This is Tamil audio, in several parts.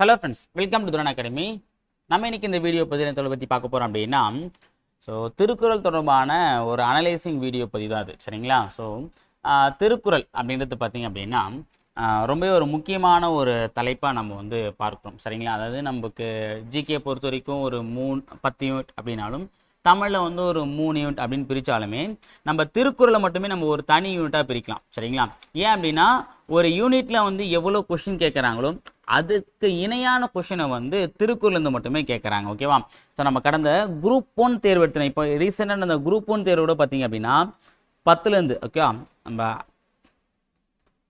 Hello friends welcome to Thuran academy நம்ம இன்னைக்கு இந்த வீடியோ பதிவு தொழில் பற்றி பார்க்க போகிறோம் அப்படின்னா ஸோ திருக்குறள் தொடர்பான ஒரு அனலைசிங் வீடியோ பதிவு தான் அது சரிங்களா? ஸோ திருக்குறள் அப்படின்றது பார்த்தீங்க அப்படின்னா ரொம்பவே ஒரு முக்கியமான ஒரு தலைப்பாக நம்ம வந்து பார்க்குறோம் சரிங்களா? அதாவது நமக்கு ஜிகே பொறுத்த வரைக்கும் ஒரு மூணு பத்து யூனிட் அப்படின்னாலும் தமிழில் வந்து ஒரு மூணு யூனிட் அப்படின்னு பிரித்தாலுமே நம்ம திருக்குறளை மட்டுமே நம்ம ஒரு தனி யூனிட்டாக பிரிக்கலாம் சரிங்களா? ஏன் அப்படின்னா ஒரு யூனிட்டில் வந்து எவ்வளோ கொஷின் கேட்குறாங்களோ அதுக்கு இணையான கொஷினை வந்து திருக்குறள்லேருந்து மட்டுமே கேட்குறாங்க ஓகேவா ஸோ நம்ம கடந்த குரூப் ஒன் தேர்வு எடுத்தோம் இப்போ ரீசெண்டாக அந்த குரூப் ஒன் தேர்வோட பார்த்தீங்க அப்படின்னா பத்துலேருந்து ஓகேவா நம்ம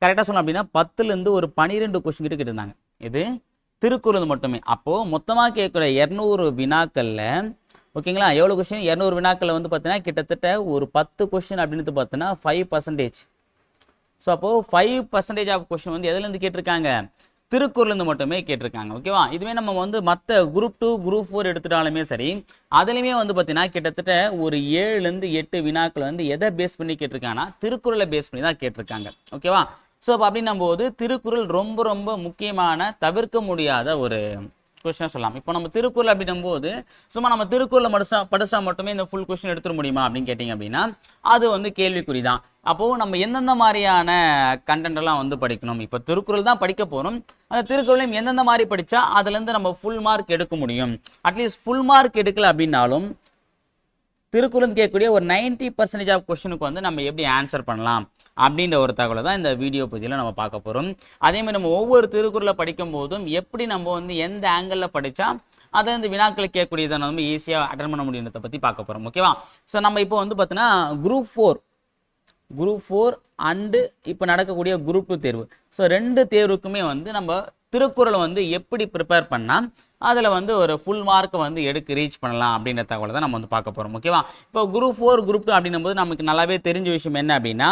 கரெக்டாக சொன்னோம் அப்படின்னா பத்துலேருந்து ஒரு பன்னிரெண்டு கொஷின் கிட்ட கேட்டிருந்தாங்க. இது திருக்குறள் மட்டுமே. அப்போது மொத்தமாக கேட்குற இரநூறு வினாக்களில் ஓகேங்களா எவ்வளோ கொஷின் இரநூறு வினாக்களில் வந்து பார்த்தீங்கன்னா கிட்டத்தட்ட ஒரு பத்து கொஷின் அப்படின்னு பார்த்தீங்கன்னா ஃபைவ் பர்சன்டேஜ் ஸோ அப்போது ஃபைவ் பர்சன்டேஜ் ஆஃப் கொஷின் வந்து எதுலேருந்து கேட்டிருக்காங்க? திருக்குறள்லேருந்து மட்டுமே கேட்டிருக்காங்க ஓகேவா இதுவே நம்ம வந்து மற்ற குரூப் டூ குரூப் ஃபோர் எடுத்துட்டாலுமே சரி அதுலேயுமே வந்து பார்த்தீங்கன்னா கிட்டத்தட்ட ஒரு ஏழுலேருந்து எட்டு வினாக்கள் வந்து எதை பேஸ் பண்ணி கேட்டிருக்காங்கன்னா திருக்குறளை பேஸ் பண்ணி தான் கேட்டிருக்காங்க ஓகேவா ஸோ அப்போ அப்படின்னும் போது திருக்குறள் ரொம்ப ரொம்ப முக்கியமான தவிர்க்க முடியாத ஒரு கொஸ்டினாக சொல்லலாம். இப்போ நம்ம திருக்குறள் அப்படின்னும் போது சும்மா நம்ம திருக்குறளை படிச்சா படிச்சா மட்டுமே இந்த ஃபுல் கொஸ்டின் எடுத்துட முடியுமா அப்படின்னு கேட்டிங்க அப்படின்னா அது வந்து கேள்விக்குறி தான் அப்போது நம்ம எந்தெந்த மாதிரியான content வந்து படிக்கணும்? இப்போ திருக்குறள் தான் படிக்க போகிறோம் அந்த திருக்குறளையும் எந்தெந்த மாதிரி படித்தா அதுலேருந்து நம்ம ஃபுல் மார்க் எடுக்க முடியும்? அட்லீஸ்ட் ஃபுல் மார்க் எடுக்கல அப்படின்னாலும் திருக்குறள் கேட்கக்கூடிய ஒரு 90% பர்சன்டேஜ் ஆஃப் கொஸ்டினுக்கு வந்து நம்ம எப்படி ஆன்சர் பண்ணலாம்? அப்படின்ற ஒரு தகவலை தான் இந்த வீடியோ பகுதியில் நம்ம பார்க்க போகிறோம் அதே மாதிரி நம்ம ஒவ்வொரு திருக்குறளை படிக்கும் போதும் எப்படி நம்ம வந்து எந்த ஆங்கிளில் படித்தா அதை வந்து வினாக்களை கேட்கக்கூடியதை நம்ம ஈஸியாக அட்டன் பண்ண முடியுன்றதை பற்றி பார்க்க போகிறோம் ஓகேவா ஸோ நம்ம இப்போ வந்து பார்த்தீங்கன்னா group four group four and இப்போ நடக்கக்கூடிய குரூப் டூ தேர்வு. ஸோ ரெண்டு தேர்வுக்குமே வந்து நம்ம திருக்குறளை வந்து எப்படி ப்ரிப்பேர் பண்ணால் அதில் வந்து ஒரு ஃபுல் மார்க்கை வந்து எடுக்க ரீச் பண்ணலாம் அப்படின்ற தகவலை தான் நம்ம வந்து பார்க்க போகிறோம் ஓகேவா இப்போ குரூப் ஃபோர் குரூப் டூ அப்படின்னும் போது நமக்கு நல்லாவே தெரிஞ்ச விஷயம் என்ன அப்படின்னா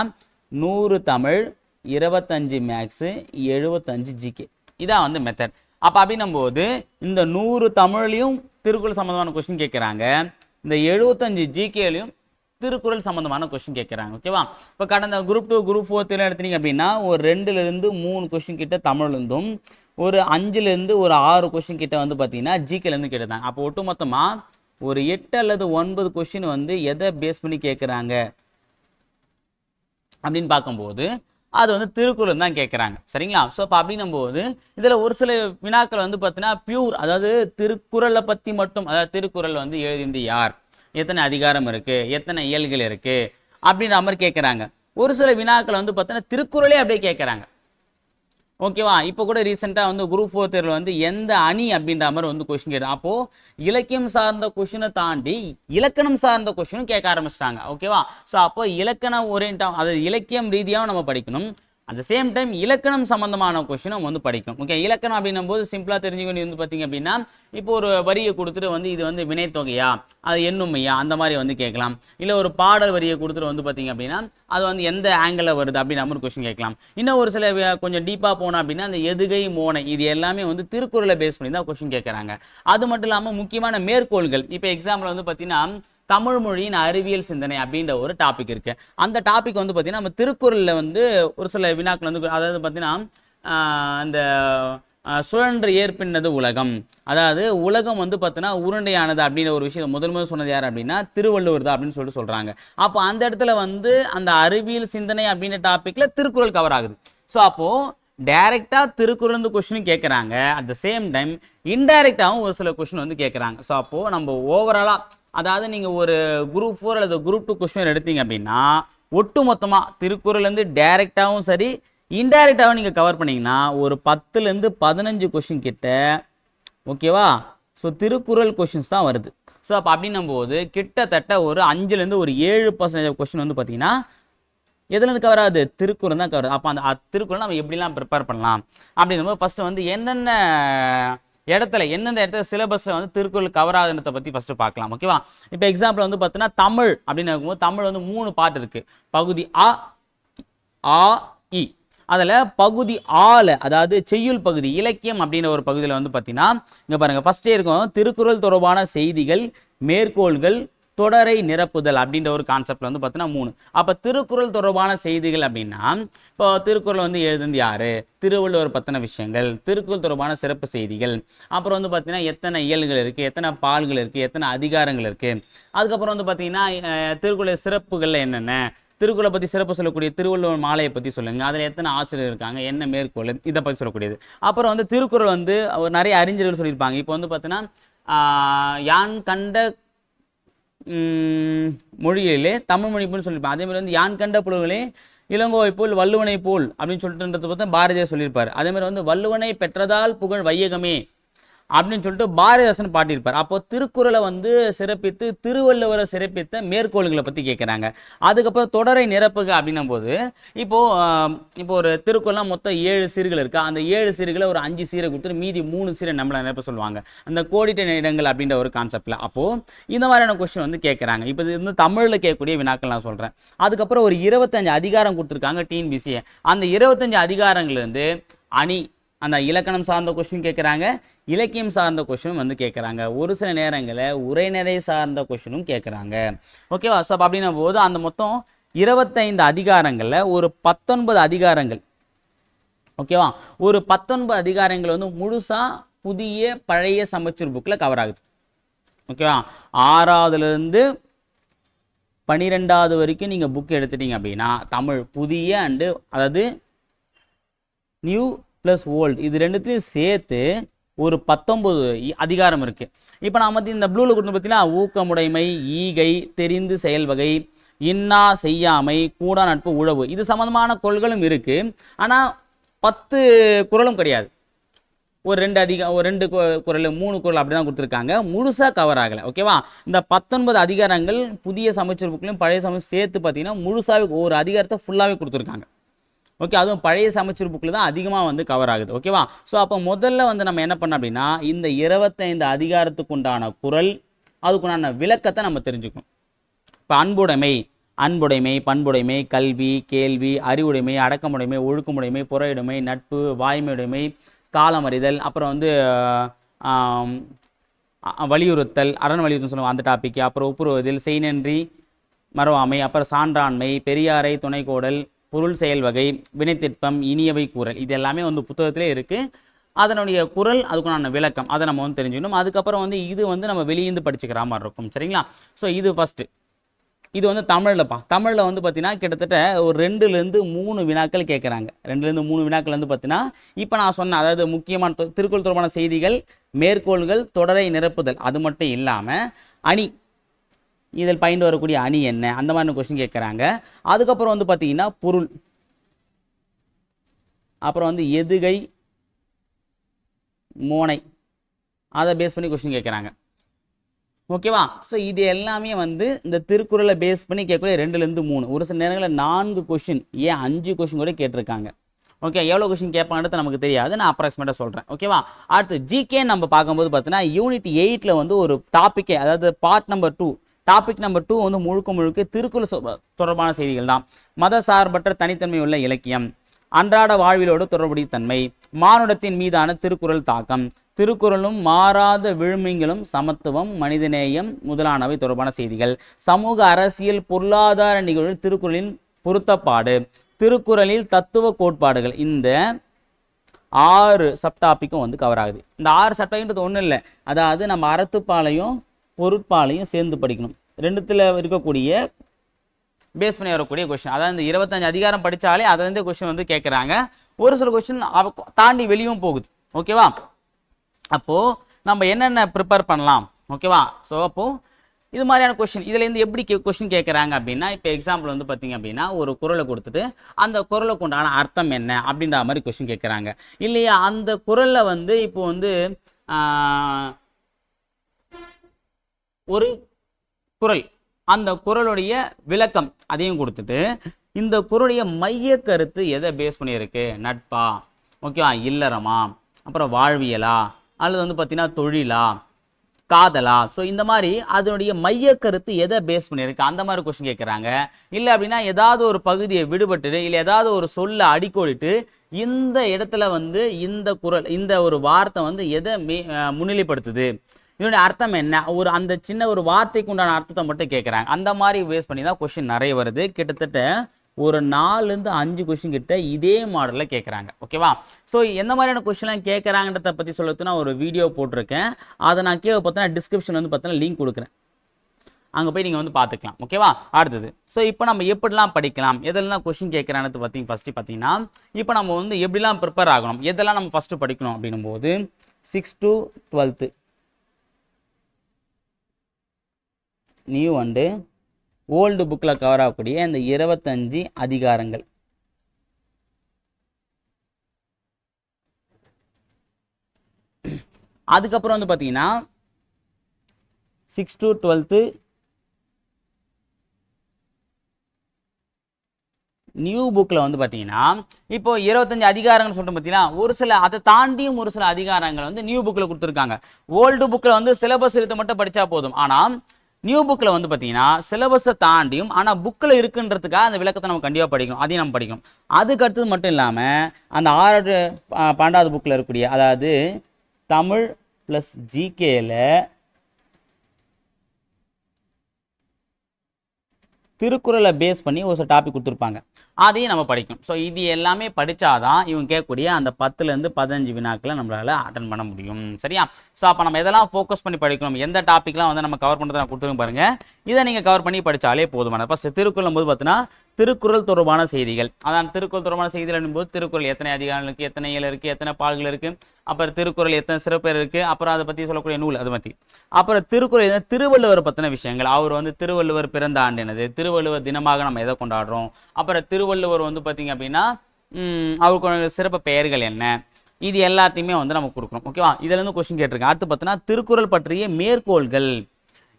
நூறு தமிழ் இருபத்தஞ்சு மேக்ஸு எழுபத்தஞ்சு ஜிகே இதான் வந்து மெத்தட் அப்போ அப்படின்னும்போது இந்த நூறு தமிழ்லையும் திருக்குறள் சம்மந்தமான கொஸ்டின் கேட்குறாங்க. இந்த எழுபத்தஞ்சு ஜிகேலையும் திருக்குறள் சம்மந்தமான கொஸ்டின் கேட்குறாங்க ஓகேவா இப்போ கடந்த குரூப் டூ குரூப் ஃபோர்த்தில் எடுத்தீங்க அப்படின்னா ஒரு ரெண்டுலேருந்து மூணு கொஸ்டின் கிட்ட தமிழ்லேருந்தும் ஒரு அஞ்சுலேருந்து ஒரு ஆறு கொஸ்டின் கிட்ட வந்து பார்த்தீங்கன்னா ஜிகேலேருந்து கேட்டுருந்தாங்க. அப்போ ஒட்டுமொத்தமாக ஒரு எட்டு அல்லது ஒன்பது கொஸ்டின் வந்து எதை பேஸ் பண்ணி கேட்குறாங்க? அப்படின்னு பார்க்கும்போது அது வந்து திருக்குறள் தான் கேட்குறாங்க சரிங்களா? ஸோ அப்போ அப்படின்னும் போது இதில் ஒரு சில வினாக்கள் வந்து பார்த்தீங்கன்னா பியூர் அதாவது திருக்குறளை பற்றி மட்டும் அதாவது திருக்குறள் வந்து எழுதிந்து யார்? எத்தனை அதிகாரம் இருக்குது எத்தனை இயல்கள் இருக்குது அப்படின்ற மாதிரி கேட்குறாங்க ஒரு சில வினாக்கள் வந்து பார்த்தீங்கன்னா திருக்குறளே அப்படியே கேட்குறாங்க ஓகேவா? இப்போ கூட ரீசெண்டாக வந்து குரூப் ஃபோர் தேர்வில் வந்து எந்த அணி அப்படின்ற மாதிரி வந்து கொஷின் கேட்டு அப்போது இலக்கியம் சார்ந்த கொஷினை தாண்டி இலக்கணம் சார்ந்த கொஷினும் கேட்க ஆரம்பிச்சிட்டாங்க. ஓகேவா? ஸோ அப்போ இலக்கண ஓரியண்டாக அது இலக்கியம் ரீதியாகவும் நம்ம படிக்கணும். அட் சேம் டைம் இலக்கணம் சம்பந்தமான கொஷினும் வந்து படிக்கும். ஓகே இலக்கணம் அப்படின்னும் போது சிம்பிளாக தெரிஞ்சுக்கொண்டு வந்து பார்த்தீங்க அப்படின்னா இப்போ ஒரு வரியை கொடுத்துட்டு வந்து இது வந்து வினைத்தொகையா அது எண்ணுமையா அந்த மாதிரி வந்து கேட்கலாம். இல்லை ஒரு பாடல் வரியை கொடுத்துட்டு வந்து பார்த்தீங்க அப்படின்னா அது வந்து எந்த ஆங்கிளில் வருது அப்படின்னு ஒரு கொஷின் கேட்கலாம். இன்னும் ஒரு சில கொஞ்சம் டீப்பாக போனோம் அப்படின்னா அந்த எதுகை மோனை இது எல்லாமே வந்து திருக்குறளை பேஸ் பண்ணி தான் கொஷின் கேட்குறாங்க. அது மட்டும் இல்லாமல் முக்கியமான மேற்கோள்கள் இப்போ எக்ஸாம்பிள் வந்து பார்த்தீங்கன்னா தமிழ் மொழியின் அறிவியல் சிந்தனை அப்படின்ற ஒரு டாபிக் இருக்கு. அந்த டாபிக் வந்து பார்த்தீங்கன்னா நம்ம திருக்குறளில் வந்து ஒரு சில வினாக்கள் வந்து அதாவது பார்த்தீங்கன்னா அந்த சுழன்று ஏற்பின்னது உலகம். அதாவது உலகம் வந்து பார்த்தீங்கன்னா உருண்டையானது அப்படின்ற ஒரு விஷயம் முதல் முதல் சொன்னது யார் அப்படின்னா திருவள்ளுவர் தான் அப்படின்னு சொல்லிட்டு சொல்கிறாங்க அப்போ அந்த இடத்துல வந்து அந்த அறிவியல் சிந்தனை அப்படின்ற டாப்பிக்கில் திருக்குறள் கவர் ஆகுது. ஸோ அப்போது டைரெக்டாக திருக்குறள் கொஷினும் கேட்குறாங்க அட் த சேம் டைம் இன்டைரக்டாகவும் ஒரு சில கொஷின் வந்து கேட்குறாங்க ஸோ அப்போது நம்ம ஓவராலாக அதாவது நீங்கள் ஒரு குரூப் ஃபோர் அல்லது குரூப் டூ கொஸ்டின் எடுத்தீங்க அப்படின்னா ஒட்டு மொத்தமாக திருக்குறள்லேருந்து டைரெக்டாகவும் சரி இன்டைரக்டாகவும் நீங்கள் கவர் பண்ணீங்கன்னா ஒரு பத்துலேருந்து பதினஞ்சு கொஷின் கிட்ட ஓகேவா ஸோ திருக்குறள் கொஷின்ஸ் தான் வருது. ஸோ அப்போ அப்படின்னும் போது கிட்டத்தட்ட ஒரு அஞ்சுலேருந்து ஒரு ஏழு பர்சன்டேஜ் கொஷின் வந்து பார்த்தீங்கன்னா எதுலேருந்து கவர் ஆகுது? திருக்குறள் தான் கவர் அப்போ அந்த திருக்குறள் நம்ம எப்படிலாம் ப்ரிப்பேர் பண்ணலாம்? அப்படின்னும் போது ஃபஸ்ட்டு வந்து என்னென்ன இடத்துல எந்தெந்த இடத்துல சிலபஸில் வந்து திருக்குறள் கவர் ஆகுன்றதை பற்றி ஃபஸ்ட்டு பார்க்கலாம் ஓகேவா இப்போ எக்ஸாம்பிள் வந்து பார்த்தீங்கன்னா தமிழ் அப்படின்னு இருக்கும்போது தமிழ் வந்து மூணு பார்ட் இருக்குது பகுதி அ ஆ இ. அதில் பகுதி ஆல அதாவது செய்யுள் பகுதி இலக்கியம் அப்படின்ற ஒரு பகுதியில் வந்து பார்த்தீங்கன்னா இங்கே பாருங்கள் ஃபஸ்ட்டே இருக்கும் திருக்குறள் தொடர்பான செய்திகள் மேற்கோள்கள் தொடரை நிரப்புதல் அப்படின்ற ஒரு கான்செப்ட்ல வந்து பார்த்தீங்கன்னா மூணு. அப்போ திருக்குறள் தொடர்பான செய்திகள் அப்படின்னா இப்போ திருக்குறள் வந்து எழுதுனது யாரு? திருவள்ளுவர் பற்றின விஷயங்கள் திருக்குறள் தொடர்பான சிறப்பு செய்திகள் அப்புறம் வந்து பார்த்தீங்கன்னா எத்தனை இயல்கள் இருக்குது எத்தனை பால்கள் இருக்குது எத்தனை அதிகாரங்கள் இருக்குது அதுக்கப்புறம் வந்து பார்த்தீங்கன்னா திருக்குறள் சிறப்புகளில் என்னென்ன? திருக்குறளை பற்றி சிறப்பு சொல்லக்கூடிய திருவள்ளுவர் மாலையை பற்றி சொல்லுங்கள் அதில் எத்தனை ஆசிரியர் இருக்காங்க? என்ன மேற்கோள்? இதை பற்றி சொல்லக்கூடியது. அப்புறம் வந்து திருக்குறள் வந்து ஒரு நிறைய அறிஞர்கள் சொல்லியிருப்பாங்க. இப்போ வந்து பார்த்தீங்கன்னா யான் கண்ட மொழிகளிலே தமிழ் மொழி போல் சொல்லியிருப்பாங்க. அதே மாதிரி வந்து யான் கண்ட புலவர்களே இளங்கோவை போல் வள்ளுவனை போல் அப்படின்னு சொல்லிட்டுன்றது பார்த்தா பாரதியார் சொல்லியிருப்பார். அதே மாதிரி வந்து வள்ளுவனை பெற்றதால் புகழ் வையகமே அப்படின்னு சொல்லிட்டு பாரதிதாசன் பாட்டியிருப்பார் அப்போ திருக்குறளை வந்து சிறப்பித்து திருவள்ளுவரை சிறப்பித்த மேற்கோள்களை பற்றி கேட்குறாங்க அதுக்கப்புறம் தொடரை நிரப்புக அப்படின்னும் போது இப்போது இப்போ ஒரு திருக்குறள்லாம் மொத்தம் ஏழு சீர்கள் இருக்குது அந்த ஏழு சீர்களை ஒரு அஞ்சு சீரை கொடுத்துட்டு மீதி மூணு சீரை நம்மளை நிரப்ப சொல்லுவாங்க. அந்த கோடிட்ட இடங்கள் அப்படின்ற ஒரு கான்செப்டில் அப்போது இந்த மாதிரியான கொஸ்டின் வந்து கேட்குறாங்க இப்போ இது வந்து தமிழில் கேட்கக்கூடிய வினாக்கள் நான் சொல்கிறேன் அதுக்கப்புறம் ஒரு இருபத்தஞ்சு அதிகாரம் கொடுத்துருக்காங்க டிஎன்பிசியை அந்த இருபத்தஞ்சு அதிகாரங்கள்லேருந்து அணி அந்த இலக்கணம் சார்ந்த கொஷின் கேட்குறாங்க இலக்கியம் சார்ந்த கொஸ்டினும் வந்து கேட்குறாங்க ஒரு சில நேரங்களில் உரைநடை சார்ந்த கொஷினும் கேட்குறாங்க ஓகேவா ஸோ அப்படின்னும் போது அந்த மொத்தம் இருபத்தைந்து அதிகாரங்களில் ஒரு பத்தொன்பது அதிகாரங்கள். ஓகேவா ஒரு பத்தொன்பது அதிகாரங்கள் வந்து முழுசாக புதிய பழைய சமைச்சர் புக்கில் கவர் ஆகுது. ஓகேவா ஆறாவதுலேருந்து பன்னிரெண்டாவது வரைக்கும் நீங்கள் புக் எடுத்துட்டீங்க அப்படின்னா தமிழ் புதிய அண்டு அதாவது நியூ ப்ளஸ் ஓல்டு இது ரெண்டுத்தையும் சேர்த்து ஒரு பத்தொம்பது அதிகாரம் இருக்குது இப்போ நான் வந்து இந்த ப்ளூவில் கொடுத்து பார்த்தீங்கன்னா ஊக்கமுடைமை ஈகை தெரிந்து செயல்வகை இன்னா செய்யாமை கூடா நட்பு உழவு. இது சம்மந்தமான கொள்களும் இருக்குது ஆனால் பத்து குறளும் கிடையாது. ஒரு ரெண்டு அதிக ஒரு ரெண்டு கு- மூணு குரல் அப்படி தான் கொடுத்துருக்காங்க. முழுசாக கவர் ஆகலை. ஓகேவா இந்த பத்தொன்பது அதிகாரங்கள் புதிய சமைச்சர் புக்லையும் பழைய சமைச்சர் சேர்த்து பார்த்தீங்கன்னா முழுசாகவே ஒரு அதிகாரத்தை ஃபுல்லாகவே கொடுத்துருக்காங்க. ஓகே அதுவும் பழைய சமைச்சர் புக்கில் தான் அதிகமாக வந்து கவர் ஆகுது. ஓகேவா ஸோ அப்போ முதல்ல வந்து நம்ம என்ன பண்ணோம் அப்படின்னா இந்த இருபத்தைந்து அதிகாரத்துக்கு உண்டான குரல் அதுக்குண்டான விளக்கத்தை நம்ம தெரிஞ்சுக்கணும். இப்போ அன்புடைமை அன்புடைமை பண்புடைமை கல்வி கேள்வி அறிவுடைமை அடக்கமுடைமை ஒழுக்கமுடைமை புறையுடைமை நட்பு வாய்மையுடைமை காலமறிதல் அப்புறம் வந்து வலியுறுத்தல் அரண் வலியுறுத்தல் சொல்லுவாங்க அந்த டாப்பிக்கு அப்புறம் ஒப்புருவதில் செய்நன்றி மறவாமை அப்புறம் சான்றாண்மை பெரியாரை துணைக்கோடல் பொருள் செயல் வகை வினைத்திற்பம் இனியவை கூறல் இது எல்லாமே வந்து புத்தகத்திலே இருக்குது அதனுடைய குரல் அதுக்குண்டான விளக்கம் அதை நம்ம வந்து தெரிஞ்சுக்கணும். அதுக்கப்புறம் வந்து இது வந்து நம்ம வெளியேந்து படிச்சுக்கிற மாதிரி இருக்கும். சரிங்களா? ஸோ இது ஃபஸ்ட்டு இது வந்து தமிழில்ப்பா. தமிழில் வந்து பார்த்தீங்கன்னா கிட்டத்தட்ட ஒரு ரெண்டுலேருந்து மூணு வினாக்கள் கேட்குறாங்க ரெண்டுலேருந்து மூணு வினாக்கள் வந்து பார்த்தீங்கன்னா இப்போ நான் சொன்ன அதாவது முக்கியமான திருக்குள் திருக்குறள் தொடர்பான செய்திகள் மேற்கோள்கள் தொடரை நிரப்புதல் அது மட்டும் இல்லாமல் அணி இதில் பயின்று வரக்கூடிய அணி என்ன? அந்த மாதிரி கொஸ்டின் கேட்குறாங்க. அதுக்கப்புறம் வந்து பார்த்தீங்கன்னா பொருள். அப்புறம் வந்து எதுகை மோனை. அதை பேஸ் பண்ணி கொஸ்டின் கேட்குறாங்க. ஓகேவா ஸோ இது எல்லாமே வந்து இந்த திருக்குறளை பேஸ் பண்ணி கேட்கக்கூடிய ரெண்டுலேருந்து மூணு. ஒரு சில நேரங்களில் நான்கு கொஷின் ஏன் அஞ்சு கொஷின் கூட கேட்டிருக்காங்க. ஓகே எவ்வளோ கொஷின் கேட்பாங்கன்றது நமக்கு தெரியாது. நான் அப்ராக்சிமேட்டாக சொல்கிறேன் ஓகேவா அடுத்து ஜிகே நம்ம பார்க்கும்போது பார்த்தீங்கன்னா யூனிட் எயிட்டில் வந்து ஒரு டாப்பிக்கே அதாவது part number two topic number two வந்து முழுக்க முழுக்க திருக்குறள் தொடர்பான செய்திகள் தான். மத சார்பற்ற தனித்தன்மை உள்ள இலக்கியம் அன்றாட வாழ்விலோடு தொடர்புடைய தன்மை மானுடத்தின் மீதான திருக்குறள் தாக்கம் திருக்குறளும் மாறாத விழுமியங்களும் சமத்துவம் மனிதநேயம் முதலானவை தொடர்பான செய்திகள். சமூக அரசியல் பொருளாதார நிகழ்வு திருக்குறளின் பொருத்தப்பாடு. திருக்குறளில் தத்துவ கோட்பாடுகள் இந்த ஆறு சப்டாப்பிக்கும் வந்து கவர் ஆகுது. இந்த ஆறு சப்டாபிக்ன்றது ஒன்றும் இல்லை. அதாவது நம்ம அறத்துப்பாலையும் பொருட்பாலையும் சேர்ந்து படிக்கணும். ரெண்டுத்தில் இருக்கக்கூடிய பேஸ் பண்ணி வரக்கூடிய கொஷின் அதாவது இந்த இருபத்தஞ்சு அதிகாரம் படித்தாலே அதுலேருந்து கொஸ்டின் வந்து கேட்குறாங்க ஒரு சில கொஷின் தாண்டி வெளியும் போகுது. ஓகேவா அப்போது நம்ம என்னென்ன ப்ரிப்பேர் பண்ணலாம்? ஓகேவா ஸோ அப்போது இது மாதிரியான கொஷின் இதுலேருந்து எப்படி கே கொஷின் கேட்குறாங்க அப்படின்னா இப்போ எக்ஸாம்பிள் வந்து பார்த்தீங்க அப்படின்னா ஒரு குரலை கொடுத்துட்டு அந்த குரலுக்கு உண்டான அர்த்தம் என்ன? அப்படின்ற மாதிரி கொஷின் கேட்குறாங்க இல்லையா? அந்த குரலில் வந்து இப்போ வந்து ஒரு குறள் அந்த குறளுடைய விளக்கம் அதையும் கொடுத்துட்டு இந்த குறளுடைய மைய கருத்து எதை பேஸ் பண்ணியிருக்கு? நட்பா? ஓகேவா? இல்லறமா? அப்புறம் வாழ்வியலா? அல்லது வந்து பார்த்தீங்கன்னா தொழிலா? காதலா? ஸோ இந்த மாதிரி அதனுடைய மைய கருத்து எதை பேஸ் பண்ணியிருக்கு? அந்த மாதிரி கொஸ்டின் கேட்குறாங்க. இல்லை அப்படின்னா ஏதாவது ஒரு பகுதியை விடுபட்டுட்டு இல்லை ஏதாவது ஒரு சொல்ல அடிக்கோடிட்டு இந்த இடத்துல வந்து இந்த குறள் இந்த ஒரு வார்த்தை வந்து எதை மே முன்னிலைப்படுத்துது? இதனுடைய அர்த்தம் என்ன? ஒரு அந்த சின்ன ஒரு வார்த்தைக்கு உண்டான அர்த்தத்தை மட்டும் கேட்குறாங்க அந்த மாதிரி பேஸ் பண்ணி தான் கொஷின் நிறைய வருது. கிட்டத்தட்ட ஒரு நாலுலேருந்து அஞ்சு கொஷின் கிட்ட இதே மாடலில் கேட்குறாங்க ஓகேவா ஸோ எந்த மாதிரியான கொஷின்லாம் கேட்குறாங்கன்றத பற்றி சொல்லுறது நான் ஒரு வீடியோ போட்டிருக்கேன். அதை நான் கீழே பார்த்தீங்கன்னா டிஸ்கிரிப்ஷன் வந்து பார்த்தீங்கன்னா லிங்க் கொடுக்குறேன். அங்கே போய் நீங்கள் வந்து பார்த்துக்கலாம். ஓகேவா அடுத்தது. ஸோ இப்போ நம்ம எப்படிலாம் படிக்கலாம்? எதெல்லாம் கொஷின் கேட்குறான்னு பார்த்தீங்க ஃபஸ்ட்டு பார்த்தீங்கன்னா இப்போ நம்ம வந்து எப்படிலாம் ப்ரிப்பேர் ஆகணும்? எதெல்லாம் நம்ம ஃபஸ்ட்டு படிக்கணும் அப்படின்னும் போது six to twelfth new and old புக்கில் கவர் ஆகக்கூடிய இந்த இருபத்தஞ்சு அதிகாரங்கள். அதுக்கப்புறம் வந்து பார்த்தீங்கன்னா சிக்ஸ் டு டுவெல்த்து நியூ புக்கில் வந்து பார்த்தீங்கன்னா இப்போ இருபத்தஞ்சு அதிகாரங்கள் சொல்லிட்டு பார்த்தீங்கன்னா ஒரு சில அதை தாண்டியும் ஒரு சில அதிகாரங்கள் வந்து நியூ புக்கில் கொடுத்துருக்காங்க. ஓல்டு புக்கில் வந்து சிலபஸ் எடுத்து மட்டும் படித்தா போதும். ஆனால் நியூ புக்கில் வந்து பார்த்தீங்கன்னா சிலபஸை தாண்டியும் ஆனால் புக்கில் இருக்குன்றதுக்காக அந்த விளக்கத்தை நம்ம கண்டிப்பாக படிக்கணும். அதையும் நம்ம படிக்கணும். அதுக்கு அடுத்தது மட்டும் இல்லாமல் அந்த ஆறாவது ப- பன்னெண்டாவது புக்கில் இருக்கக்கூடிய அதாவது தமிழ் ப்ளஸ் ஜிகேயில் திருக்குறளை பேஸ் பண்ணி ஒரு சில டாபிக் கொடுத்துருப்பாங்க. அதையும் நம்ம படிக்கணும் ஸோ இது எல்லாமே படித்தாதான் இவங்க கேட்கக்கூடிய அந்த பத்துலேருந்து பதினஞ்சு வினாக்களை நம்மளால் அட்டன் பண்ண முடியும். சரியா? ஸோ அப்போ நம்ம எதெல்லாம் ஃபோக்கஸ் பண்ணி படிக்கணும்? எந்த டாப்பிக்லாம் வந்து நம்ம கவர் பண்ணுறதை நான் கொடுத்துருங்க பாருங்கள் இதை நீங்கள் கவர் பண்ணி படித்தாலே போதுமான ஃபஸ்ட்டு திருக்குறள் போது பார்த்தீங்கன்னா திருக்குறள் தொடர்பான செய்திகள். அதான் திருக்குறள் தொடர்பான செய்திகள் போது திருக்குறள் எத்தனை அதிகாரம் இருக்குது எத்தனை இயல் இருக்குது எத்தனை பால்கள் இருக்குது அப்புறம் திருக்குறள் எத்தனை சிறப்பேர் இருக்குது அப்புறம் அதை பற்றி சொல்லக்கூடிய நூல் அது பற்றி அப்புறம் திருக்குறள் திருவள்ளுவர் பற்றின விஷயங்கள். அவர் வந்து திருவள்ளுவர் பிறந்த ஆண்டு என்னது? திருவள்ளுவர் தினமாக நம்ம எதை கொண்டாடுறோம்? அப்புறம் திருவள்ளுவர் வந்து பார்த்தீங்க அப்படின்னா அவருக்கு சிறப்பு பெயர்கள் என்ன? இது எல்லாத்தையுமே வந்து நம்ம கொடுக்கணும். ஓகேவா? இதுலேருந்து கொஸ்டின் கேட்டிருக்கேன். அடுத்து பார்த்தீங்கன்னா திருக்குறள் பற்றிய மேற்கோள்கள்.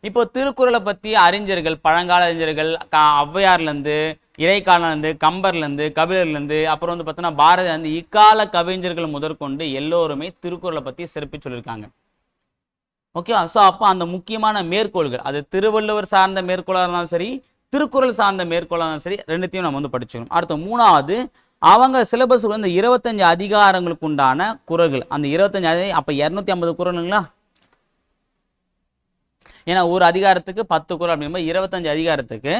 இப்போ திருக்குறளை பற்றி அறிஞர்கள் பழங்கால அறிஞர்கள் க ஔவையார்லேருந்து இறைக்காலலேருந்து கம்பர்லேருந்து கபிலர்லேருந்து அப்புறம் வந்து பார்த்தோன்னா பாரதி வந்து இக்கால கவிஞர்கள் முதற்கொண்டு எல்லோருமே திருக்குறளை பற்றி சிறப்பி சொல்லியிருக்காங்க. ஓகேவா ஸோ அப்போ அந்த முக்கியமான மேற்கோள்கள் அது திருவள்ளுவர் சார்ந்த மேற்கோளாக இருந்தாலும் சரி திருக்குறள் சார்ந்த மேற்கோளாக இருந்தாலும் சரி ரெண்டுத்தையும் நம்ம வந்து படிச்சுக்கணும். அடுத்த மூணாவது அவங்க சிலபஸுக்கு வந்து இருபத்தஞ்சு அதிகாரங்களுக்கு உண்டான குரல்கள் அந்த இருபத்தஞ்சு அதி அப்போ இரநூத்தி ஐம்பது குறளுங்களா ஏன்னா ஒரு அதிகாரத்துக்கு பத்து குறள் அப்படிங்கும்போது இருபத்தஞ்சு அதிகாரத்துக்கு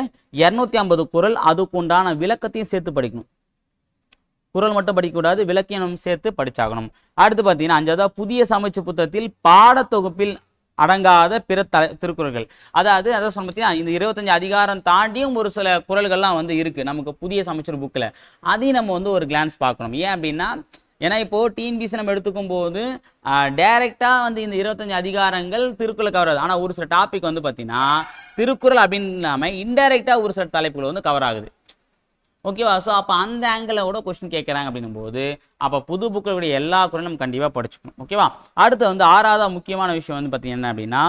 இரநூத்தி ஐம்பது குறள் அதுக்கு உண்டான விளக்கத்தையும் சேர்த்து படிக்கணும். குறள் மட்டும் படிக்கக்கூடாது விளக்கியம் சேர்த்து படிச்சாகணும். அடுத்து பார்த்தீங்கன்னா அஞ்சாவது புதிய சமைச்சு புத்தகத்தில் பாடத்தொகுப்பில் அடங்காத பிற த திருக்குறள்கள். அதாவது அதான் சொன்ன பார்த்தீங்கன்னா இந்த இருபத்தஞ்சு அதிகாரம் தாண்டியும் ஒரு சில குறள்கள்லாம் வந்து இருக்குது நமக்கு புதிய சமைச்சர் புக்கில் அதையும் நம்ம வந்து ஒரு கிளான்ஸ் பார்க்கணும். ஏன் அப்படின்னா ஏன்னா இப்போது டிஎன்பிசி நம்ம எடுத்துக்கும் போது டைரெக்டாக வந்து இந்த இருபத்தஞ்சு அதிகாரங்கள் திருக்குறள் கவர் ஆகுது. ஆனால் ஒரு சில டாபிக் வந்து பார்த்தீங்கன்னா திருக்குறள் அப்படின்னு இல்லாமல் இன்டைரக்டாக ஒரு சில தலைப்புகள் வந்து கவர் ஆகுது. ஓகேவா ஸோ அப்போ அந்த ஆங்கிளில் கூட கொஸ்டின் கேட்குறாங்க அப்படின்னும் போது அப்போ புது புக்களுடைய எல்லா குறையும் நம்ம கண்டிப்பாக படிச்சுக்கணும். ஓகேவா அடுத்து வந்து ஆறாவது முக்கியமான விஷயம் வந்து பார்த்தீங்கன்னா என்ன அப்படின்னா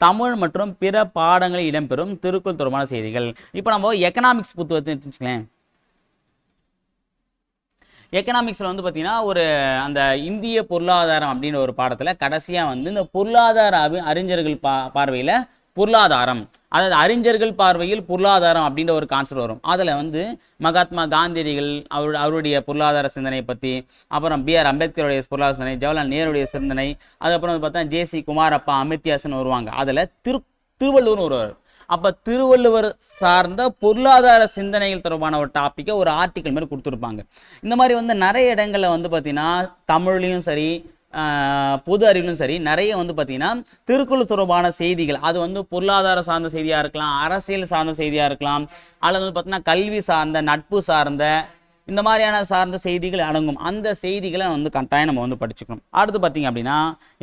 தமிழ் மற்றும் பிற பாடங்களில் இடம்பெறும் திருக்குறள் தொடர்பான செய்திகள். இப்போ நம்ம எக்கனாமிக்ஸ் புத்தகத்தை வச்சுக்கலேன் எக்கனாமிக்ஸில் வந்து பார்த்தீங்கன்னா ஒரு அந்த இந்திய பொருளாதாரம் அப்படின்ற ஒரு பாடத்தில் கடைசியாக வந்து இந்த பொருளாதார அபி அறிஞர்கள் பா பார்வையில் பொருளாதாரம். அதாவது அறிஞர்கள் பார்வையில் பொருளாதாரம் அப்படின்ற ஒரு கான்செப்ட் வரும். அதில் வந்து மகாத்மா காந்தியடிகள் அவர் அவருடைய பொருளாதார சிந்தனையை பற்றி அப்புறம் பிஆர் அம்பேத்கருடைய பொருளாதார சிந்தனை ஜவஹர்லால் நேருடைய சிந்தனை அதுக்கப்புறம் வந்து பார்த்தா ஜேசி குமாரப்பா அமித்யாசன் வருவாங்க. அதில் திரு திருவள்ளூர்னு ஒருவர் அப்போ திருவள்ளுவர் சார்ந்த பொருளாதார சிந்தனைகள் தொடர்பான ஒரு டாப்பிக்கை ஒரு ஆர்டிக்கல் மாதிரி கொடுத்துருப்பாங்க. இந்த மாதிரி வந்து நிறைய இடங்களில் வந்து பார்த்தீங்கன்னா தமிழ்லையும் சரி பொது அறிவிலும் சரி நிறைய வந்து பார்த்தீங்கன்னா திருக்குறள் தொடர்பான செய்திகள் அது வந்து பொருளாதார சார்ந்த செய்தியாக இருக்கலாம் அரசியல் சார்ந்த செய்தியாக இருக்கலாம் அல்லது வந்து பார்த்திங்கன்னா கல்வி சார்ந்த நட்பு சார்ந்த இந்த மாதிரியான சார்ந்த செய்திகள் அடங்கும். அந்த செய்திகளை வந்து கட்டாயம் நம்ம வந்து படிச்சுக்கணும். அடுத்து பார்த்தீங்க அப்படின்னா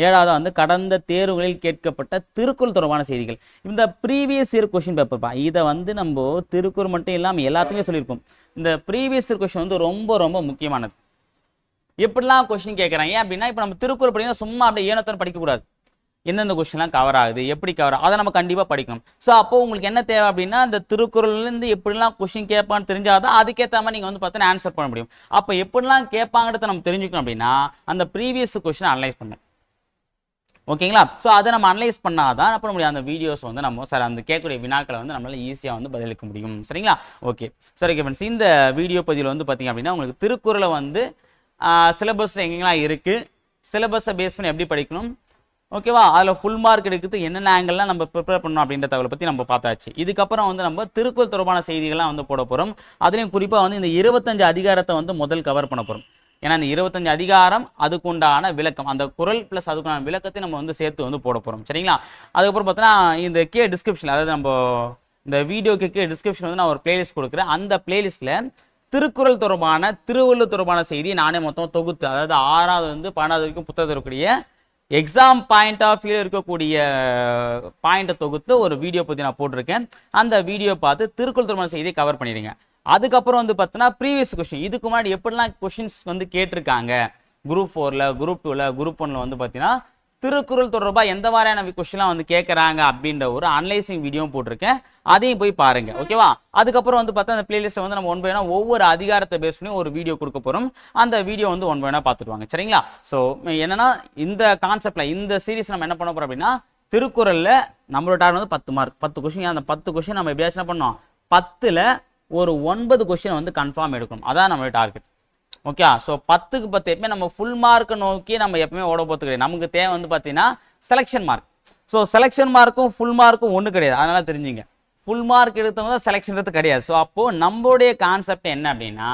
ஏழாவது வந்து கடந்த தேர்வுகளில் கேட்கப்பட்ட திருக்குறள் தொடர்பான செய்திகள். இந்த ப்ரீவியஸ் இயர் கொஷின் பேப்பர்ப்பா இதை வந்து நம்ம திருக்குறள் மட்டும் இல்லாமல் எல்லாத்துக்குமே சொல்லியிருப்போம். இந்த ப்ரீவியஸ் இயர் கொஷின் வந்து ரொம்ப ரொம்ப முக்கியமானது. எப்படிலாம் கொஷின் கேட்குறாங்க? ஏன் அப்படின்னா இப்போ நம்ம திருக்குறள் படிக்கணும் சும்மா அப்படியே ஏனத்தன் படிக்கக்கூடாது. எந்தெந்த கொஸ்டின்லாம் கவர் ஆகுது எப்படி கவர் அதை நம்ம கண்டிப்பாக படிக்கணும். ஸோ அப்போ உங்களுக்கு என்ன தேவை அப்படின்னா அந்த திருக்குறள்லேருந்து எப்படிலாம் கொஸ்டின் கேட்பான்னு தெரிஞ்சாதான் அதுக்கேற்ற மாதிரி நீங்கள் வந்து பார்த்தீங்கன்னா ஆன்சர் பண்ண முடியும். அப்போ எப்படிலாம் கேட்பாங்கிறத நம்ம தெரிஞ்சுக்கணும் அப்படின்னா அந்த ப்ரீவியஸ் கொஸ்டின் அனலைஸ் பண்ணணும் ஓகேங்களா? ஸோ அதை நம்ம அனலைஸ் பண்ணாதான் அப்போ முடியும் அந்த வீடியோஸ் வந்து நம்ம சார் அந்த கேட்கக்கூடிய வினாக்களை வந்து நம்மளால ஈஸியாக வந்து பதிலளிக்க முடியும். சரிங்களா? ஓகே சரி ஓகே ஃப்ரெண்ட்ஸ் இந்த வீடியோ பதிவில் வந்து பார்த்தீங்க அப்படின்னா உங்களுக்கு திருக்குறளை வந்து சிலபஸில் எங்கெங்கெல்லாம் இருக்குது சிலபஸை பேஸ் பண்ணி எப்படி படிக்கணும்? ஓகேவா? அதில் ஃபுல் மார்க் எடுக்கிறது என்னென்ன ஆங்கிள்லாம் நம்ம ப்ரிப்பேர் பண்ணணும் அப்படின்ற தகவலை பற்றி நம்ம பார்த்தாச்சு. இதுக்கப்புறம் வந்து நம்ம திருக்குறள் தொடர்பான செய்திகள்லாம் வந்து போட போகிறோம் அதுலேயும் குறிப்பாக வந்து இந்த இருபத்தஞ்சு அதிகாரத்தை வந்து முதல் கவர் பண்ண போகிறோம் ஏன்னா இந்த இருபத்தஞ்சு அதிகாரம் அதுக்குண்டான விளக்கம் அந்த குறள் ப்ளஸ் அதுக்குண்டான விளக்கத்தை நம்ம வந்து சேர்த்து வந்து போட போகிறோம் சரிங்களா? அதுக்கப்புறம் பார்த்தோன்னா இந்த கே டிஸ்கிரிப்ஷன் அதாவது நம்ம இந்த வீடியோக்கு கே டிஸ்கிரிப்ஷன் வந்து நான் ஒரு பிளேலிஸ்ட் கொடுக்குறேன். அந்த பிளேலிஸ்ட்டில் திருக்குறள் தொடர்பான திருவள்ளுவர் தொடர்பான செய்தியை நானே மொத்தம் தொகுத்து அதாவது ஆறாவது வந்து பன்னெண்டாவது வரைக்கும் புத்தகத்தில் இருக்கக்கூடிய எக்ஸாம் பாயிண்ட் ஆஃப் வியூ இருக்கக்கூடிய பாயிண்ட்டை தொகுத்து ஒரு வீடியோ பற்றி நான் போட்டிருக்கேன். அந்த வீடியோ பார்த்து திருக்குள் திருமண செய்தியை கவர் பண்ணிடுங்க. அதுக்கப்புறம் வந்து பார்த்தீங்கன்னா ப்ரீவியஸ் கொஷின் இதுக்கு முன்னாடி எப்படிலாம் கொஷின்ஸ் வந்து கேட்டிருக்காங்க? குரூப் ஃபோரில் குரூப் டூவில் குரூப் ஒன்ல வந்து பார்த்தீங்கன்னா திருக்குறள் தொடர்பாக எந்த மாதிரியான கொஸ்டின்லாம் வந்து கேட்குறாங்க அப்படின்ற ஒரு அனலைசிங் வீடியோவும் போட்டிருக்கேன். அதையும் போய் பாருங்க ஓகேவா அதுக்கப்புறம் வந்து பார்த்தா அந்த பிளேலிஸ்ட்டை வந்து நம்ம ஒன் பைனா ஒவ்வொரு அதிகாரத்தை பேஸ் பண்ணி ஒரு வீடியோ கொடுக்க போகிறோம் அந்த வீடியோ வந்து ஒன் பைனா பார்த்துட்டு வாங்க சரிங்களா? ஸோ என்னன்னா இந்த கான்செப்டில் இந்த சீரிஸ் நம்ம என்ன பண்ண போகிறோம் அப்படின்னா திருக்குறளில் நம்மளோட டார் வந்து பத்து மார்க் பத்து கொஷின் அந்த பத்து கொஷின் நம்ம எப்படியாச்சும் என்ன பண்ணோம் பத்தில் ஒரு ஒன்பது கொஸ்டின் வந்து கன்ஃபார்ம் எடுக்கணும். அதான் நம்மளோட டார்கெட் ஓகே ஸோ பத்துக்கு பத்து எப்பவுமே நம்ம ஃபுல் மார்க்கை நோக்கி நம்ம எப்பவுமே ஓட போகிறது கிடையாது. நமக்கு தேவை வந்து பார்த்தீங்கன்னா செலெக்ஷன் மார்க் ஸோ செலெக்ஷன் மார்க்கும் ஃபுல் மார்க்கும் ஒன்று கிடையாது. அதனால தெரிஞ்சுங்க. ஃபுல் மார்க் எடுத்தவங்க தான் செலெக்ஷன் எடுத்து கிடையாது. ஸோ அப்போது நம்மளுடைய கான்செப்ட் என்ன அப்படின்னா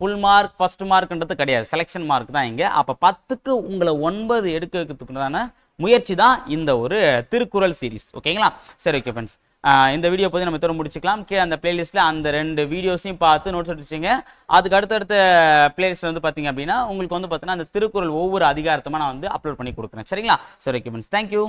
ஃபுல் மார்க் ஃபர்ஸ்ட் மார்க்ன்றது கிடையாது. செலெக்ஷன் மார்க் தான் இங்கே. அப்போ பத்துக்கு உங்களை ஒன்பது எடுக்க முயற்சி தான் இந்த ஒரு திருக்குறள் சீரிஸ் ஓகேங்களா சரி ஓகே ஃப்ரெண்ட்ஸ் இந்த வீடியோ பற்றி நம்ம தொடர்ந்து முடிச்சுக்கலாம். கீழே அந்த பிளேலிஸ்ட்டில் அந்த ரெண்டு வீடியோஸையும் பார்த்து நோட்ஸ் எடுத்துச்சிங்க அதுக்கு அடுத்தடுத்த பிளேலிஸ்ட்டில் வந்து பார்த்தீங்க அப்படின்னா உங்களுக்கு வந்து பார்த்தீங்கன்னா அந்த திருக்குறள் ஒவ்வொரு அதிகாரத்தமாக நான் வந்து அப்லோட் பண்ணி கொடுக்குறேன். சரிங்களா? சரி ஓகே ஃப்ரெண்ட்ஸ் தேங்க்யூ